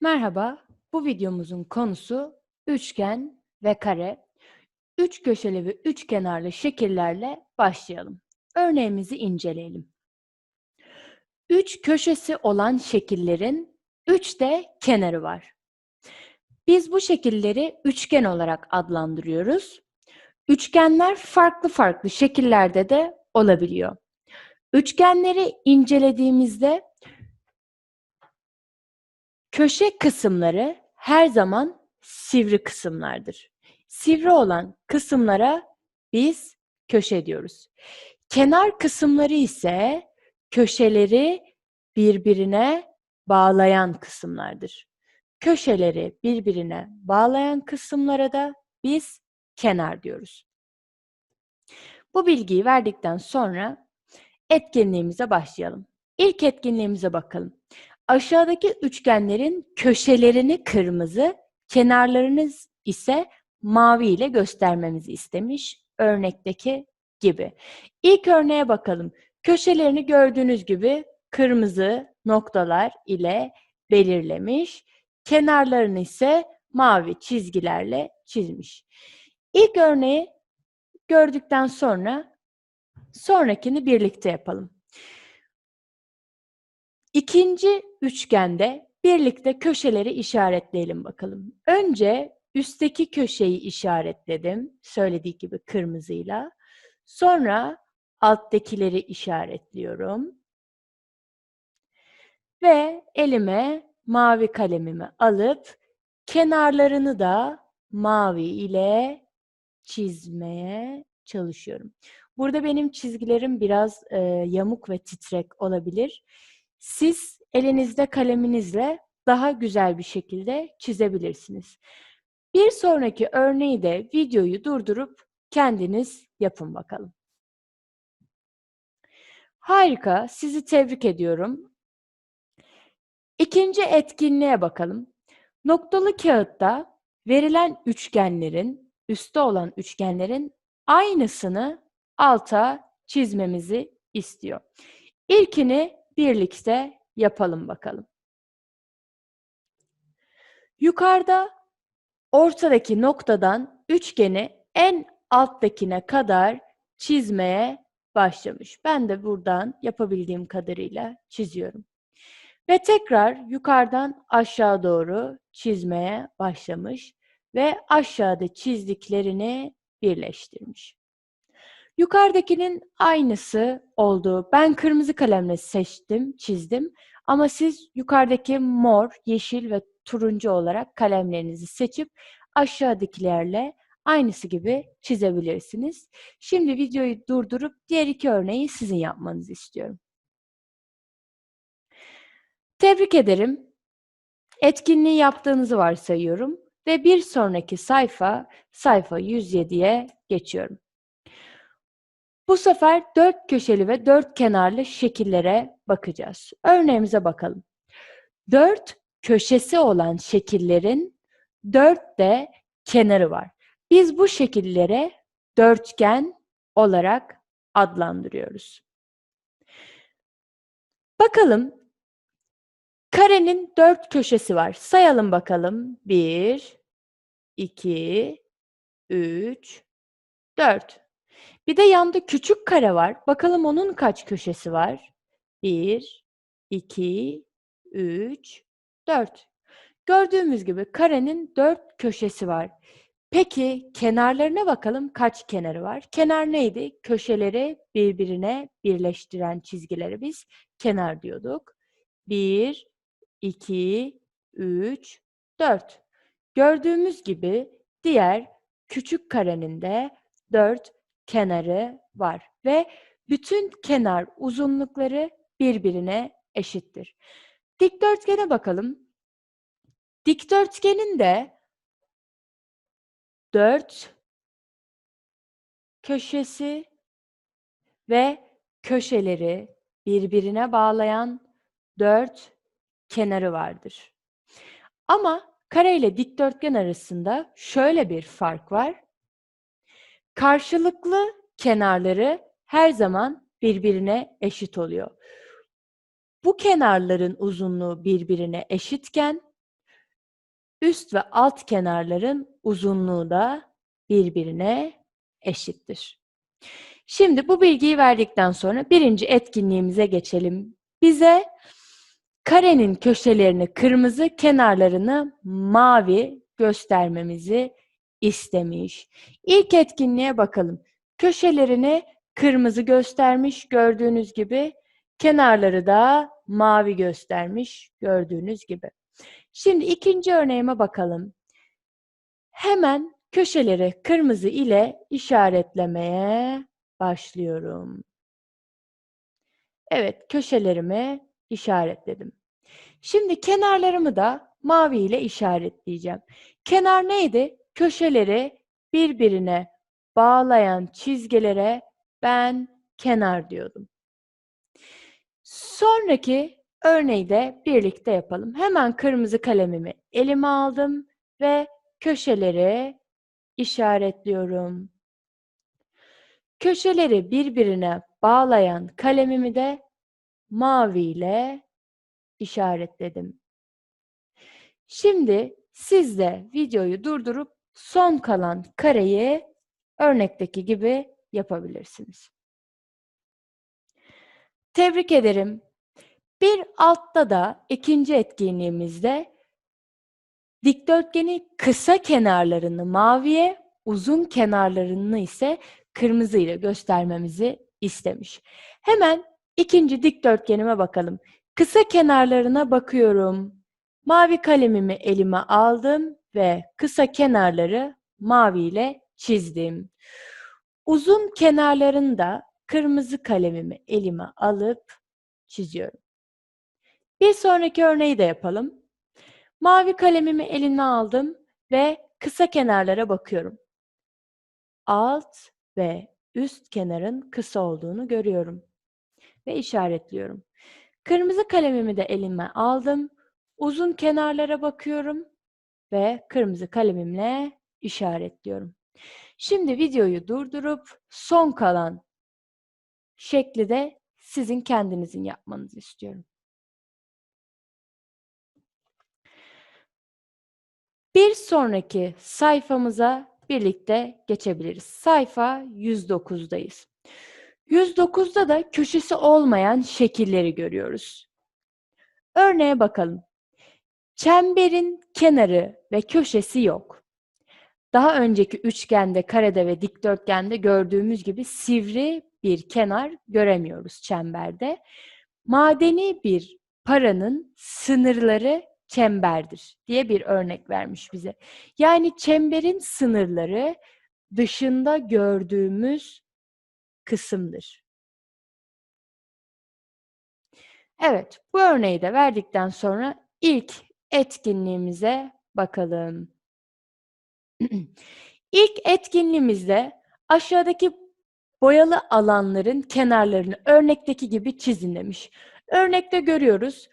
Merhaba, bu videomuzun konusu üçgen ve kare. Üç köşeli ve üç kenarlı şekillerle başlayalım. Örneğimizi inceleyelim. Üç köşesi olan şekillerin üç de kenarı var. Biz bu şekilleri üçgen olarak adlandırıyoruz. Üçgenler farklı farklı şekillerde de olabiliyor. Üçgenleri incelediğimizde Köşe kısımları her zaman sivri kısımlardır. Sivri olan kısımlara biz köşe diyoruz. Kenar kısımları ise köşeleri birbirine bağlayan kısımlardır. Köşeleri birbirine bağlayan kısımlara da biz kenar diyoruz. Bu bilgiyi verdikten sonra etkinliğimize başlayalım. İlk etkinliğimize bakalım. Aşağıdaki üçgenlerin köşelerini kırmızı, kenarlarını ise mavi ile göstermemizi istemiş. Örnekteki gibi. İlk örneğe bakalım. Köşelerini gördüğünüz gibi kırmızı noktalar ile belirlemiş. Kenarlarını ise mavi çizgilerle çizmiş. İlk örneği gördükten sonra sonrakini birlikte yapalım. İkinci üçgende birlikte köşeleri işaretleyelim bakalım. Önce üstteki köşeyi işaretledim. Söylediği gibi kırmızıyla. Sonra alttakileri işaretliyorum. Ve elime mavi kalemimi alıp kenarlarını da mavi ile çizmeye çalışıyorum. Burada benim çizgilerim biraz e, yamuk ve titrek olabilir. Siz elinizde kaleminizle daha güzel bir şekilde çizebilirsiniz. Bir sonraki örneği de videoyu durdurup kendiniz yapın bakalım. Harika, sizi tebrik ediyorum. İkinci etkinliğe bakalım. Noktalı kağıtta verilen üçgenlerin, üstte olan üçgenlerin aynısını alta çizmemizi istiyor. İlkini birlikte yapalım bakalım. Yukarıda ortadaki noktadan üçgeni en alttakine kadar çizmeye başlamış. Ben de buradan yapabildiğim kadarıyla çiziyorum. Ve tekrar yukarıdan aşağı doğru çizmeye başlamış ve aşağıda çizdiklerini birleştirmiş. Yukarıdakinin aynısı oldu. Ben kırmızı kalemle seçtim, çizdim. Ama siz yukarıdaki mor, yeşil ve turuncu olarak kalemlerinizi seçip aşağıdakilerle aynısı gibi çizebilirsiniz. Şimdi videoyu durdurup diğer iki örneği sizin yapmanızı istiyorum. Tebrik ederim. Etkinliği yaptığınızı varsayıyorum ve bir sonraki sayfa sayfa 107'ye geçiyorum. Bu sefer dört köşeli ve dört kenarlı şekillere bakacağız. Örneğimize bakalım. Dört köşesi olan şekillerin dört de kenarı var. Biz bu şekillere dörtgen olarak adlandırıyoruz. Bakalım karenin dört köşesi var. Sayalım bakalım. Bir, iki, üç, dört. Bir de yanda küçük kare var. Bakalım onun kaç köşesi var? 1, 2, 3, 4. Gördüğümüz gibi karenin 4 köşesi var. Peki kenarlarına bakalım kaç kenarı var? Kenar neydi? Köşeleri birbirine birleştiren çizgileri biz kenar diyorduk. 1, 2, 3, 4. Gördüğümüz gibi diğer küçük karenin de 4 kenarı var ve bütün kenar uzunlukları birbirine eşittir. Dikdörtgene bakalım. Dikdörtgenin de dört köşesi ve köşeleri birbirine bağlayan dört kenarı vardır. Ama kare ile dikdörtgen arasında şöyle bir fark var. Karşılıklı kenarları her zaman birbirine eşit oluyor. Bu kenarların uzunluğu birbirine eşitken üst ve alt kenarların uzunluğu da birbirine eşittir. Şimdi bu bilgiyi verdikten sonra birinci etkinliğimize geçelim. Bize karenin köşelerini kırmızı, kenarlarını mavi göstermemizi istemiş. İlk etkinliğe bakalım. Köşelerini kırmızı göstermiş gördüğünüz gibi. Kenarları da mavi göstermiş gördüğünüz gibi. Şimdi ikinci örneğime bakalım. Hemen köşeleri kırmızı ile işaretlemeye başlıyorum. Evet, köşelerimi işaretledim. Şimdi kenarlarımı da mavi ile işaretleyeceğim. Kenar neydi? Köşeleri birbirine bağlayan çizgilere ben kenar diyordum. Sonraki örneği de birlikte yapalım. Hemen kırmızı kalemimi elime aldım ve köşeleri işaretliyorum. Köşeleri birbirine bağlayan kalemimi de mavi ile işaretledim. Şimdi siz de videoyu durdurup son kalan kareyi örnekteki gibi yapabilirsiniz. Tebrik ederim. Bir altta da ikinci etkinliğimizde dikdörtgeni kısa kenarlarını maviye, uzun kenarlarını ise kırmızı ile göstermemizi istemiş. Hemen ikinci dikdörtgenime bakalım. Kısa kenarlarına bakıyorum. Mavi kalemimi elime aldım ve kısa kenarları mavi ile çizdim. Uzun kenarlarını da kırmızı kalemimi elime alıp çiziyorum. Bir sonraki örneği de yapalım. Mavi kalemimi elime aldım ve kısa kenarlara bakıyorum. Alt ve üst kenarın kısa olduğunu görüyorum ve işaretliyorum. Kırmızı kalemimi de elime aldım. Uzun kenarlara bakıyorum ve kırmızı kalemimle işaretliyorum. Şimdi videoyu durdurup son kalan şekli de sizin kendinizin yapmanızı istiyorum. Bir sonraki sayfamıza birlikte geçebiliriz. Sayfa 109'dayız. 109'da da köşesi olmayan şekilleri görüyoruz. Örneğe bakalım. Çemberin kenarı ve köşesi yok. Daha önceki üçgende, karede ve dikdörtgende gördüğümüz gibi sivri bir kenar göremiyoruz çemberde. Madeni bir paranın sınırları çemberdir diye bir örnek vermiş bize. Yani çemberin sınırları dışında gördüğümüz kısımdır. Evet, bu örneği de verdikten sonra ilk etkinliğimize bakalım. İlk etkinliğimizde aşağıdaki boyalı alanların kenarlarını örnekteki gibi çizin demiş. Örnekte görüyoruz.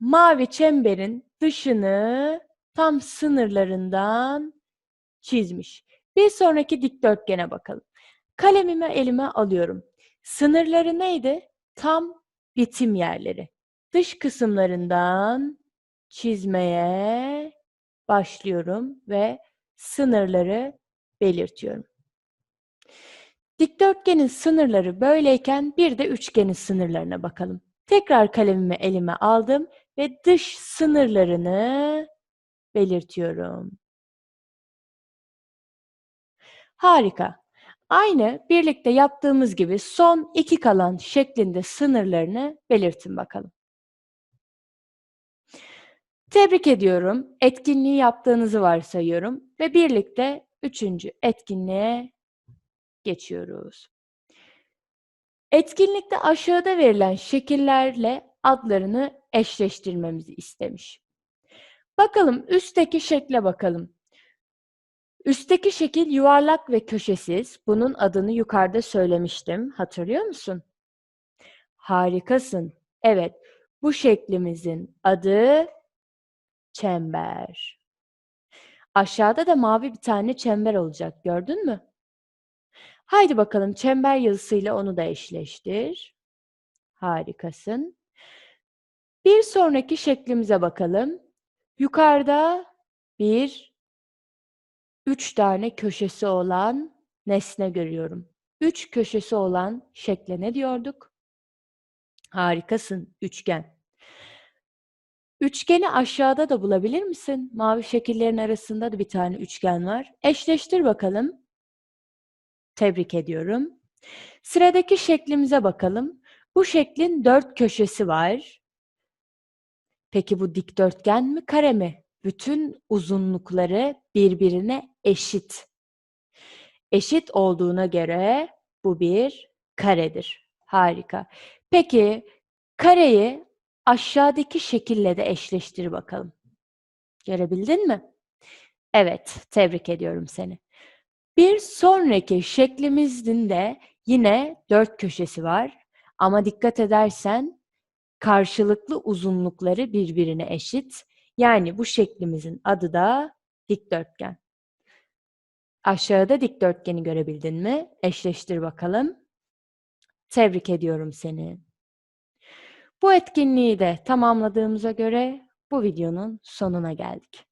Mavi çemberin dışını tam sınırlarından çizmiş. Bir sonraki dikdörtgene bakalım. Kalemimi elime alıyorum. Sınırları neydi? Tam bitim yerleri. Dış kısımlarından çizmeye başlıyorum ve sınırları belirtiyorum. Dikdörtgenin sınırları böyleyken bir de üçgenin sınırlarına bakalım. Tekrar kalemimi elime aldım ve dış sınırlarını belirtiyorum. Harika. Aynı birlikte yaptığımız gibi son iki kalan şeklinde sınırlarını belirtin bakalım. Tebrik ediyorum. Etkinliği yaptığınızı varsayıyorum ve birlikte üçüncü etkinliğe geçiyoruz. Etkinlikte aşağıda verilen şekillerle adlarını eşleştirmemizi istemiş. Bakalım üstteki şekle bakalım. Üstteki şekil yuvarlak ve köşesiz. Bunun adını yukarıda söylemiştim. Hatırlıyor musun? Harikasın. Evet, bu şeklimizin adı çember. Aşağıda da mavi bir tane çember olacak. Gördün mü? Haydi bakalım çember yazısıyla onu da eşleştir. Harikasın. Bir sonraki şeklimize bakalım. Yukarıda bir, üç tane köşesi olan nesne görüyorum. Üç köşesi olan şekle ne diyorduk? Harikasın, üçgen. Üçgeni aşağıda da bulabilir misin? Mavi şekillerin arasında da bir tane üçgen var. Eşleştir bakalım. Tebrik ediyorum. Sıradaki şeklimize bakalım. Bu şeklin dört köşesi var. Peki bu dikdörtgen mi, kare mi? Bütün uzunlukları birbirine eşit. Eşit olduğuna göre bu bir karedir. Harika. Peki kareyi aşağıdaki şekille de eşleştir bakalım. Görebildin mi? Evet, tebrik ediyorum seni. Bir sonraki şeklimizin de yine dört köşesi var. Ama dikkat edersen karşılıklı uzunlukları birbirine eşit. Yani bu şeklimizin adı da dikdörtgen. Aşağıda dikdörtgeni görebildin mi? Eşleştir bakalım. Tebrik ediyorum seni. Bu etkinliği de tamamladığımıza göre bu videonun sonuna geldik.